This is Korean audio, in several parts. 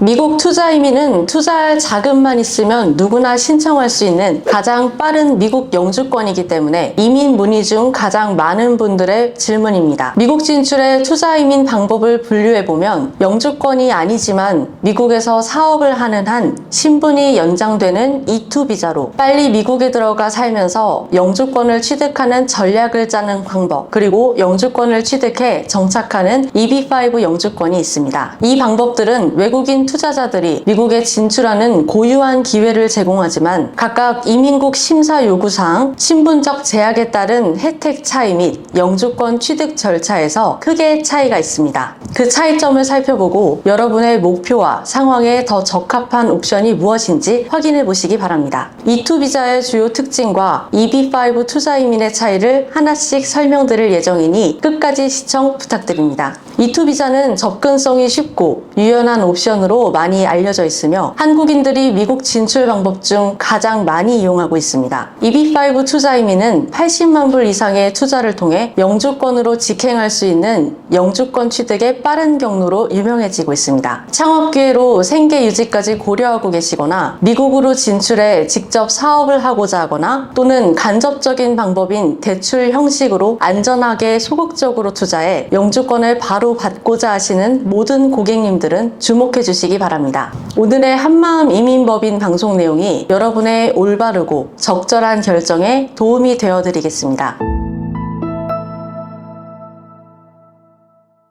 미국 투자 이민은 투자할 자금만 있으면 누구나 신청할 수 있는 가장 빠른 미국 영주권이기 때문에 이민 문의 중 가장 많은 분들의 질문입니다. 미국 진출의 투자 이민 방법을 분류해 보면 영주권이 아니지만 미국에서 사업을 하는 한 신분이 연장되는 E2 비자로 빨리 미국에 들어가 살면서 영주권을 취득하는 전략을 짜는 방법 그리고 영주권을 취득해 정착하는 EB5 영주권이 있습니다. 이 방법들은 외국인 투자자들이 미국에 진출하는 고유한 기회를 제공하지만 각각 이민국 심사 요구사항, 신분적 제약에 따른 혜택 차이 및 영주권 취득 절차에서 크게 차이가 있습니다. 그 차이점을 살펴보고 여러분의 목표와 상황에 더 적합한 옵션이 무엇인지 확인해 보시기 바랍니다. E2 비자의 주요 특징과 EB5 투자 이민의 차이를 하나씩 설명드릴 예정이니 끝까지 시청 부탁드립니다. E2 비자는 접근성이 쉽고 유연한 옵션으로 많이 알려져 있으며 한국인들이 미국 진출 방법 중 가장 많이 이용하고 있습니다. EB5 투자 이민은 80만 불 이상의 투자를 통해 영주권으로 직행할 수 있는 영주권 취득의 빠른 경로로 유명해지고 있습니다. 창업 기회로 생계 유지까지 고려하고 계시거나 미국으로 진출해 직접 사업을 하고자 하거나 또는 간접적인 방법인 대출 형식으로 안전하게 소극적으로 투자해 영주권을 바로 받고자 하시는 모든 고객님들은 주목해 주시기 바랍니다. 오늘의 한마음 이민법인 방송 내용이 여러분의 올바르고 적절한 결정에 도움이 되어 드리겠습니다.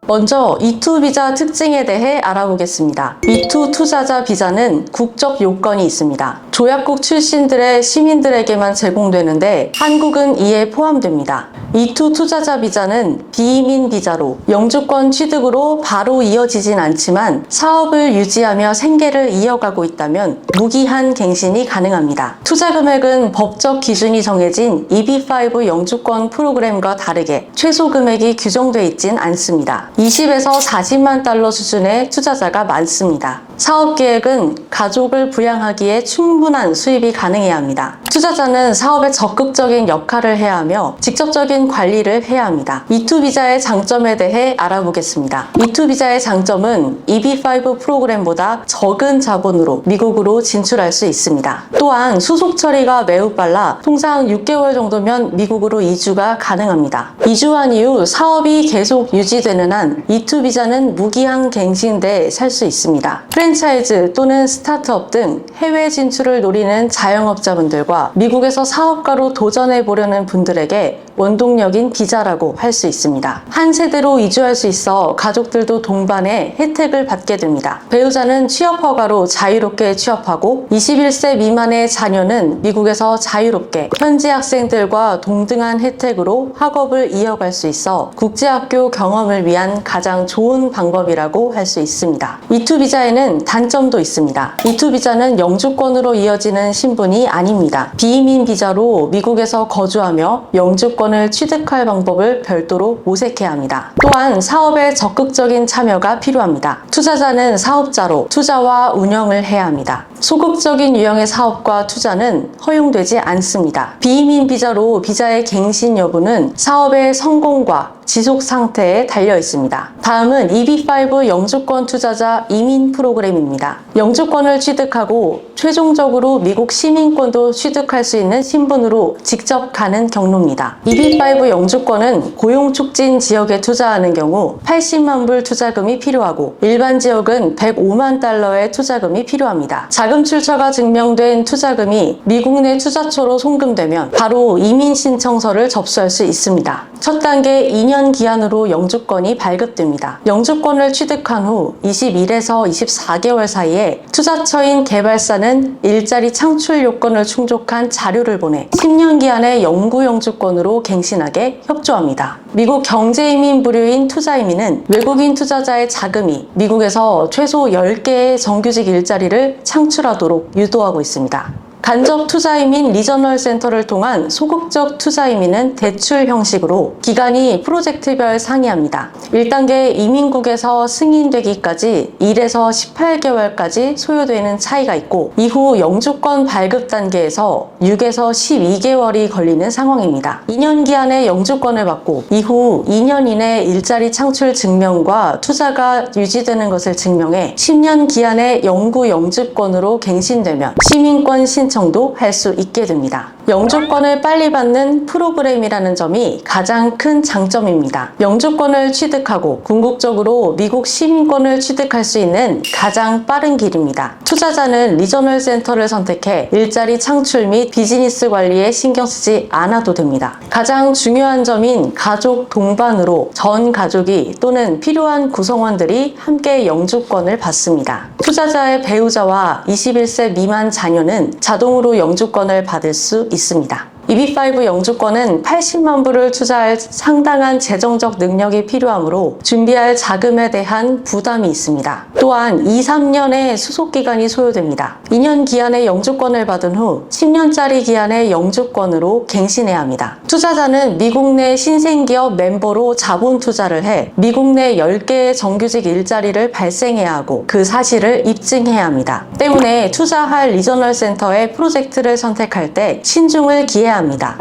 먼저 E2 비자 특징에 대해 알아보겠습니다. E2 투자자 비자는 국적 요건이 있습니다. 조약국 출신들의 시민들에게만 제공되는데 한국은 이에 포함됩니다. E2 투자자 비자는 비이민 비자로 영주권 취득으로 바로 이어지진 않지만 사업을 유지하며 생계를 이어가고 있다면 무기한 갱신이 가능합니다. 투자 금액은 법적 기준이 정해진 EB5 영주권 프로그램과 다르게 최소 금액이 규정돼 있진 않습니다. 20에서 40만 달러 수준의 투자자가 많습니다. 사업 계획은 가족을 부양하기에 충분한 수입이 가능해야 합니다. 투자자는 사업에 적극적인 역할을 해야 하며 직접적인 관리를 해야 합니다. E2 비자의 장점에 대해 알아보겠습니다. E2 비자의 장점은 EB5 프로그램보다 적은 자본으로 미국으로 진출할 수 있습니다. 또한 수속 처리가 매우 빨라 통상 6개월 정도면 미국으로 이주가 가능합니다. 이주한 이후 사업이 계속 유지되는 한 E2 비자는 무기한 갱신돼 살 수 있습니다. 프랜차이즈 또는 스타트업 등 해외 진출을 노리는 자영업자분들과 미국에서 사업가로 도전해 보려는 분들에게 원동력인 비자라고 할 수 있습니다. 한 세대로 이주할 수 있어 가족들도 동반해 혜택을 받게 됩니다. 배우자는 취업 허가로 자유롭게 취업하고 21세 미만의 자녀는 미국에서 자유롭게 현지 학생들과 동등한 혜택으로 학업을 이어갈 수 있어 국제학교 경험을 위한 가장 좋은 방법이라고 할 수 있습니다. E2 비자에는 단점도 있습니다. E2 비자는 영주권으로 이어지는 신분이 아닙니다. 비이민 비자로 미국에서 거주하며 영주권을 취득할 방법을 별도로 모색해야 합니다. 또한 사업에 적극적인 참여가 필요합니다. 투자자는 사업자로 투자와 운영을 해야 합니다. 소극적인 유형의 사업과 투자는 허용되지 않습니다. 비이민 비자로 비자의 갱신 여부는 사업의 성공과 지속 상태에 달려 있습니다. 다음은 EB5 영주권 투자자 이민 프로그램입니다. 영주권을 취득하고 최종적으로 미국 시민권도 취득할 수 있는 신분으로 직접 가는 경로입니다. EB5 영주권은 고용 촉진 지역에 투자하는 경우 80만 불 투자금이 필요하고 일반 지역은 105만 달러의 투자금이 필요합니다. 자금 출처가 증명된 투자금이 미국 내 투자처로 송금되면 바로 이민 신청서를 접수할 수 있습니다. 첫 단계 2년 기한으로 영주권이 발급됩니다. 영주권을 취득한 후 21에서 24개월 사이에 투자처인 개발사는 일자리 창출 요건을 충족한 자료를 보내 10년 기한의 영구 영주권으로 갱신하게 협조합니다. 미국 경제이민 부류인 투자이민은 외국인 투자자의 자금이 미국에서 최소 10개의 정규직 일자리를 창출하도록 유도하고 있습니다. 간접 투자이민 리저널 센터를 통한 소극적 투자이민은 대출 형식으로 기간이 프로젝트별 상이합니다. 1단계 이민국에서 승인되기까지 1에서 18개월까지 소요되는 차이가 있고 이후 영주권 발급 단계에서 6에서 12개월이 걸리는 상황입니다. 2년 기한의 영주권을 받고 이후 2년 이내 일자리 창출 증명과 투자가 유지되는 것을 증명해 10년 기한의 영구 영주권으로 갱신되면 시민권 신청 도 할 수 있게 됩니다. 영주권을 빨리 받는 프로그램이라는 점이 가장 큰 장점입니다. 영주권을 취득하고 궁극적으로 미국 시민권을 취득할 수 있는 가장 빠른 길입니다. 투자자는 리저널 센터를 선택해 일자리 창출 및 비즈니스 관리에 신경 쓰지 않아도 됩니다. 가장 중요한 점인 가족 동반으로 전 가족이 또는 필요한 구성원들이 함께 영주권을 받습니다. 투자자의 배우자와 21세 미만 자녀는 자동으로 영주권을 받을 수 있습니다. EB5 영주권은 80만 불을 투자할 상당한 재정적 능력이 필요하므로 준비할 자금에 대한 부담이 있습니다. 또한 2, 3년의 수속 기간이 소요됩니다. 2년 기한의 영주권을 받은 후 10년짜리 기한의 영주권으로 갱신해야 합니다. 투자자는 미국 내 신생기업 멤버로 자본 투자를 해 미국 내 10개의 정규직 일자리를 발생해야 하고 그 사실을 입증해야 합니다. 때문에 투자할 리저널 센터의 프로젝트를 선택할 때 신중을 기해야 합니다.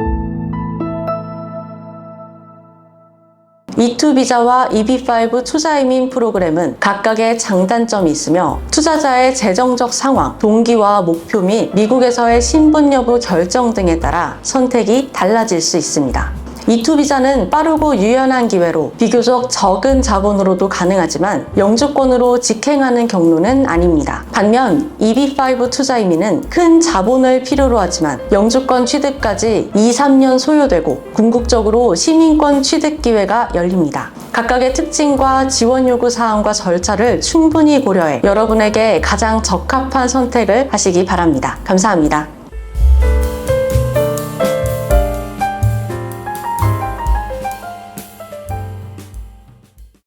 E2 비자와 EB5 투자 이민 프로그램은 각각의 장단점이 있으며 투자자의 재정적 상황, 동기와 목표 및 미국에서의 신분 여부 결정 등에 따라 선택이 달라질 수 있습니다. E2 비자는 빠르고 유연한 기회로 비교적 적은 자본으로도 가능하지만 영주권으로 직행하는 경로는 아닙니다. 반면 EB5 투자 이민은 큰 자본을 필요로 하지만 영주권 취득까지 2, 3년 소요되고 궁극적으로 시민권 취득 기회가 열립니다. 각각의 특징과 지원 요구 사항과 절차를 충분히 고려해 여러분에게 가장 적합한 선택을 하시기 바랍니다. 감사합니다.